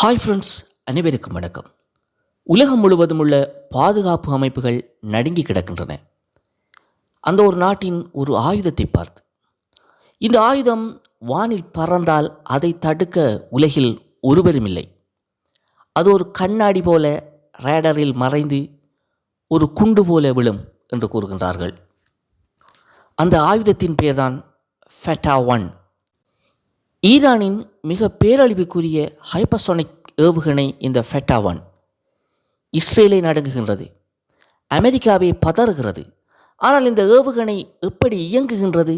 Hi friends அனைவருக்கும் வணக்கம். உலகம் முழுவதும் உள்ள பாதுகாப்பு அமைப்புகள் நடுங்கி கிடக்கின்றன. அந்த ஒரு நாட்டின் ஒரு ஆயுதத்தை பார்த்து. இந்த ஆயுதம் வானில் பறந்தால் அதை தடுக்க உலகில் ஒருவரும் இல்லை. அது ஒரு கண்ணாடி போல ரேடரில் மறைந்து ஒரு குண்டு போல விழும் என்று கூறுகின்றார்கள். அந்த ஆயுதத்தின் பெயர்தான் ஃபெட்டா ஒன் ஈரானின் மிக பேரழிவுக்குரிய ஹைப்பர்சோனிக் ஏவுகணை இந்த ஃபெட்டாவன் இஸ்ரேலை நடுங்குகின்றது. அமெரிக்காவை பதறுகிறது. ஆனால் இந்த ஏவுகணை எப்படி இயங்குகின்றது?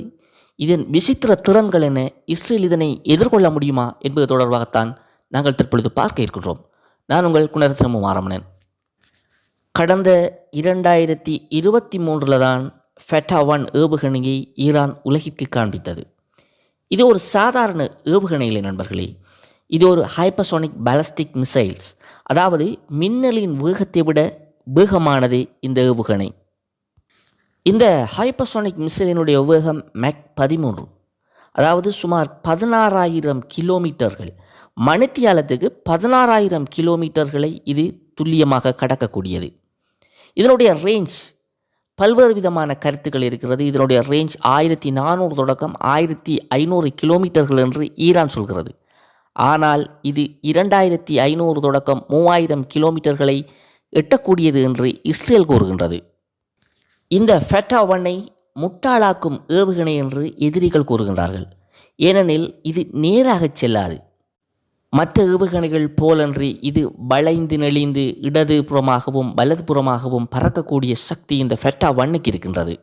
இதன் விசித்திர திறன்கள் என இஸ்ரேல் இதனை எதிர்கொள்ள முடியுமா என்பது தொடர்பாகத்தான் நாங்கள் தற்பொழுது பார்க்க இருக்கின்றோம். நான் உங்கள் குணரத்னமு மாரமணன் கடந்த இரண்டாயிரத்தி இருபத்தி மூன்றில் தான் ஃபெட்டாவன் ஏவுகணையை ஈரான் உலகிற்கு காண்பித்தது. இது ஒரு சாதாரண ஏவுகணை இல்லை நண்பர்களே. இது ஒரு ஹைப்பர்சோனிக் பாலஸ்டிக் மிசைல்ஸ் அதாவது மின்னலின் வேகத்தை விட வேகமானது இந்த ஏவுகணை. இந்த ஹைப்பர்சோனிக் மிசைலினுடைய வேகம் மேக் பதிமூன்று. அதாவது சுமார் பதினாறாயிரம் கிலோமீட்டர்கள். மணித்தியாலத்துக்கு பதினாறாயிரம் கிலோமீட்டர்களை இது துல்லியமாக கடக்கக்கூடியது. இதனுடைய ரேஞ்ச் பல்வேறு விதமான கருத்துக்கள் இருக்கிறது. இதனுடைய ரேஞ்ச் ஆயிரத்தி நானூறு தொடக்கம் ஆயிரத்தி ஐநூறு கிலோமீட்டர்கள் என்று ஈரான் சொல்கிறது. ஆனால் இது இரண்டாயிரத்தி ஐநூறு தொடக்கம் மூவாயிரம் கிலோமீட்டர்களை எட்டக்கூடியது என்று இஸ்ரேல் கூறுகின்றது. இந்த ஃபெட்டா ஒன்னை முட்டாளாக்கும் ஏவுகணை என்று எதிரிகள் கூறுகின்றார்கள். ஏனெனில் இது நேராகச் செல்லாது. மற்ற ஏவுகணைகள் போலன்றி இது வளைந்து நெளிந்து இடது புறமாகவும் வலது புறமாகவும் பறக்கக்கூடிய சக்தி இந்த ஃபெட்டா வன்னுக்கு இருக்கின்றது.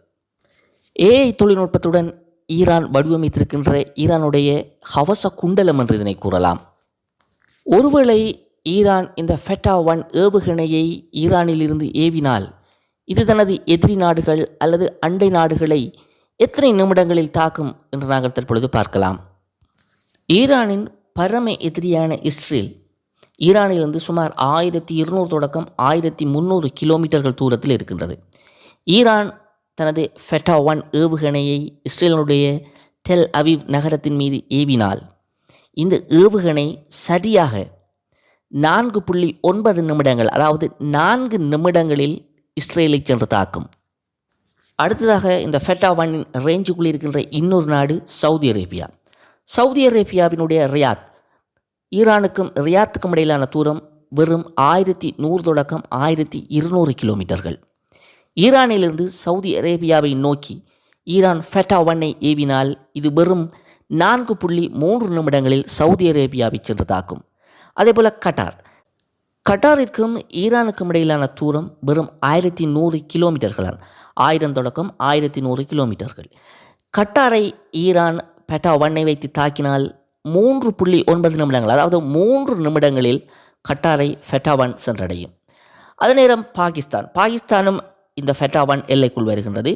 ஏஐ தொழில்நுட்பத்துடன் ஈரான் வடிவமைத்திருக்கின்ற ஈரானுடைய ஹவச குண்டலம் என்று இதனை கூறலாம். ஒருவேளை ஈரான் இந்த ஃபெட்டா ஒன் ஏவுகணையை ஈரானிலிருந்து ஏவினால் இது தனது எதிரி நாடுகள் அல்லது அண்டை நாடுகளை எத்தனை நிமிடங்களில் தாக்கும் என்று நாங்கள் தற்பொழுது பார்க்கலாம். ஈரானின் பரம எதிரியான இஸ்ரேல் ஈரானிலிருந்து சுமார் ஆயிரத்தி இருநூறு தொடக்கம் ஆயிரத்தி முந்நூறு கிலோமீட்டர்கள் தூரத்தில் இருக்கின்றது. ஈரான் தனது ஃபெட்டா ஒன் ஏவுகணையை இஸ்ரேலினுடைய டெல் அவிவ் நகரத்தின் மீது ஏவினால் இந்த ஏவுகணை சரியாக நான்கு புள்ளி ஒன்பது நிமிடங்கள் அதாவது நான்கு நிமிடங்களில் இஸ்ரேலை சென்று தாக்கும். அடுத்ததாக இந்த ஃபெட்டா ஒன்னின் ரேஞ்சுக்குள் இருக்கின்ற இன்னொரு நாடு சவுதி அரேபியா. சவுதி அரேபியாவினுடைய ரியாத். ஈரானுக்கும் ரியாத்துக்கும் இடையிலான தூரம் வெறும் ஆயிரத்தி நூறு தொடக்கம் ஆயிரத்தி இருநூறு கிலோமீட்டர்கள். ஈரானிலிருந்து சவுதி அரேபியாவை நோக்கி ஈரான் ஃபெட்டா ஒன்னை ஏவினால் இது வெறும் நான்கு புள்ளி மூன்று நிமிடங்களில் சவுதி அரேபியாவை சென்று தாக்கும் அதேபோல் கட்டார். கட்டாரிற்கும் ஈரானுக்கும் இடையிலான தூரம் வெறும் ஆயிரத்தி நூறு கிலோமீட்டர்களால் ஆயிரம் தொடக்கம் ஆயிரத்தி நூறு கிலோமீட்டர்கள். கட்டாரை ஈரான் பெட்டா ஒன்னை வைத்து தாக்கினால் மூன்று புள்ளி ஒன்பது நிமிடங்கள் அதாவது மூன்று நிமிடங்களில் கட்டாரை ஃபெட்டாவன் சென்றடையும் அதே நேரம் பாகிஸ்தான் பாகிஸ்தானும் இந்த ஃபெட்டாவன் எல்லைக்குள் வருகின்றது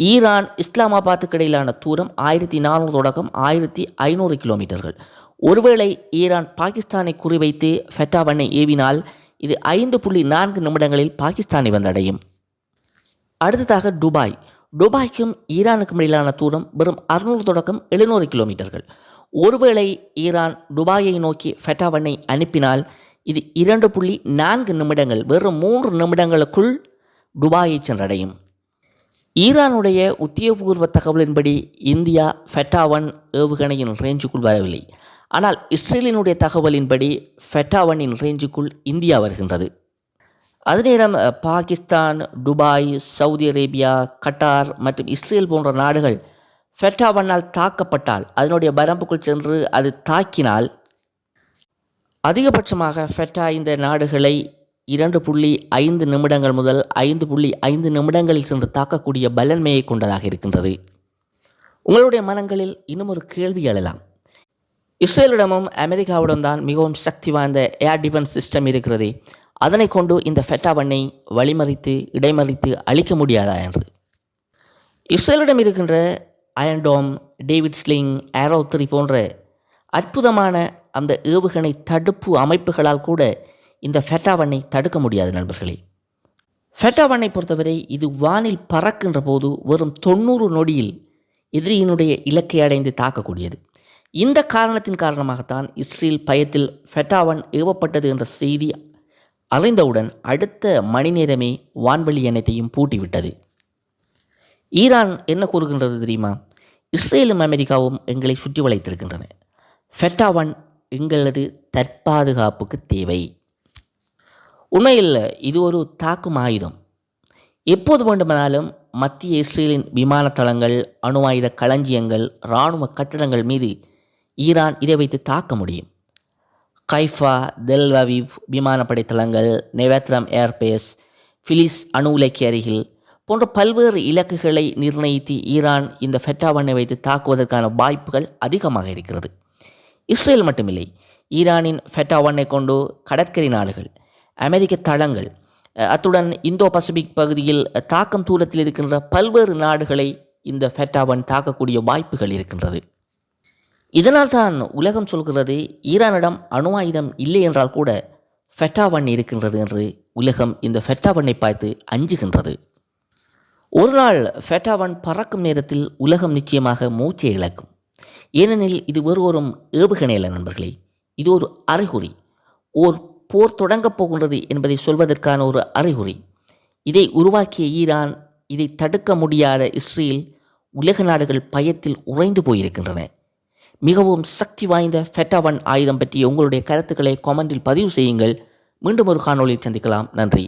ஈரான் இஸ்லாமாபாத்துக்கு இடையிலான தூரம் ஆயிரத்தி நானூறு தொடக்கம் ஆயிரத்தி ஐநூறு கிலோமீட்டர்கள் ஒருவேளை ஈரான் பாகிஸ்தானை குறிவைத்து ஃபெட்டா ஏவினால் இது ஐந்து புள்ளி நான்கு நிமிடங்களில் பாகிஸ்தானை வந்தடையும் அடுத்ததாக துபாய் துபாய்க்கும் ஈரானுக்கும் இடையிலான தூரம் வெறும் அறுநூறு தொடக்கம் எழுநூறு கிலோமீட்டர்கள். ஒருவேளை ஈரான் துபாயை நோக்கி ஃபெட்டாவனை அனுப்பினால் இது இரண்டு புள்ளி நான்கு நிமிடங்கள் வெறும் மூன்று நிமிடங்களுக்குள் துபாயை சென்றடையும். ஈரானுடைய உத்தியோகபூர்வ தகவலின்படி இந்தியா ஃபெட்டாவன் ஏவுகணையின் ரேஞ்சுக்குள் வரவில்லை. ஆனால் இஸ்ரேலினுடைய தகவலின்படி ஃபெட்டாவனின் ரேஞ்சுக்குள் இந்தியா வருகின்றது. அதே நேரம் Pakistan Dubai Saudi Arabia Qatar மற்றும் இஸ்ரேல் போன்ற நாடுகள் ஃபெட்டாவண்ணால் தாக்கப்பட்டால் அதனுடைய வரம்புக்குள் சென்று அது தாக்கினால் அதிகபட்சமாக ஃபெட்டா இந்த நாடுகளை இரண்டு புள்ளி ஐந்து நிமிடங்கள் முதல் ஐந்து புள்ளி ஐந்து நிமிடங்களில் சென்று தாக்கக்கூடிய பலன்மையை கொண்டதாக இருக்கின்றது. உங்களுடைய மனங்களில் இன்னும் ஒரு கேள்வி எழலாம். இஸ்ரேலிடமும் அமெரிக்காவிடம் தான் மிகவும் சக்தி வாய்ந்த ஏர் டிஃபென்ஸ் சிஸ்டம் இருக்கிறது. அதனை கொண்டு இந்த ஃபெட்டாவண்ணை வழிமறித்து இடைமறித்து அழிக்க முடியாதா என்று. இஸ்ரேலிடம் இருக்கின்ற Iron Dome David sling Arrow three போன்ற அற்புதமான அந்த ஏவுகணை தடுப்பு அமைப்புகளால் கூட இந்த ஃபெட்டாவண்ணை தடுக்க முடியாது நண்பர்களே. ஃபெட்டாவண்ணை பொறுத்தவரை இது வானில் பறக்கின்ற போது வெறும் தொண்ணூறு நொடியில் எதிரியினுடைய இலக்கை அடைந்து தாக்கக்கூடியது. இந்த காரணத்தின் காரணமாகத்தான் இஸ்ரேல் பயத்தில் ஃபெட்டாவன் ஏவப்பட்டது என்ற செய்தி அறிந்தவுடன் அடுத்த மணி நேரமே வான்வெளி எண்ணத்தையும் பூட்டிவிட்டது. ஈரான் என்ன கூறுகின்றது தெரியுமா? இஸ்ரேலும் அமெரிக்காவும் எங்களை சுற்றி வளைத்திருக்கின்றன. ஃபெட்டாவன் எங்களது தற்பாதுகாப்புக்கு தேவை. உண்மையில் இது ஒரு தாக்கும் ஆயுதம். எப்போது வேண்டுமானாலும் மத்திய இஸ்ரேலின் விமான தளங்கள் அணு ஆயுத களஞ்சியங்கள் இராணுவ கட்டடங்கள் மீது ஈரான் இதை வைத்து தாக்க முடியும். கைஃபா தெல்வவிவ் விமானப்படை தளங்கள் நெவேத்ரம் ஏர்பேஸ் ஃபிலிஸ் அணு உலைக்கு அருகில் போன்ற பல்வேறு இலக்குகளை நிர்ணயித்து ஈரான் இந்த ஃபெட்டாவனை வைத்து தாக்குவதற்கான வாய்ப்புகள் அதிகமாக இருக்கிறது. இஸ்ரேல் மட்டுமில்லை ஈரானின் ஃபெட்டாவனை கொண்டு கடற்கரை நாடுகள் அமெரிக்க தளங்கள் அத்துடன் இந்தோ பசிபிக் பகுதியில் தாக்கம் தூரத்தில் இருக்கின்ற பல்வேறு நாடுகளை இந்த ஃபெட்டாவன் தாக்கக்கூடிய வாய்ப்புகள் இருக்கின்றது. இதனால் தான் உலகம் சொல்கிறது ஈரானிடம் அணு ஆயுதம் இல்லை என்றால் கூட ஃபெட்டாவன் இருக்கின்றது என்று உலகம் இந்த ஃபெட்டாவனை பார்த்து அஞ்சுகின்றது. ஒரு நாள் ஃபெட்டாவன் பறக்கும் நேரத்தில் உலகம் நிச்சயமாக மூச்சை இழக்கும். ஏனெனில் இது வெறும் ஏவுகணை அல்ல நண்பர்களே இது ஒரு அறிகுறி. ஓர் போர் தொடங்கப் போகின்றது என்பதை சொல்வதற்கான ஒரு அறிகுறி. இதை உருவாக்கிய ஈரான் இதை தடுக்க முடியாத இஸ்ரேல் உலக நாடுகள் பயத்தில் உறைந்து போயிருக்கின்றன. மிகவும் சக்தி வாய்ந்த ஃபெட்டாவன் ஆயுதம் பற்றி உங்களுடைய கருத்துக்களை காமெண்டில் பதிவு செய்யுங்கள். மீண்டும் ஒரு காணொலியில் சந்திக்கலாம். நன்றி.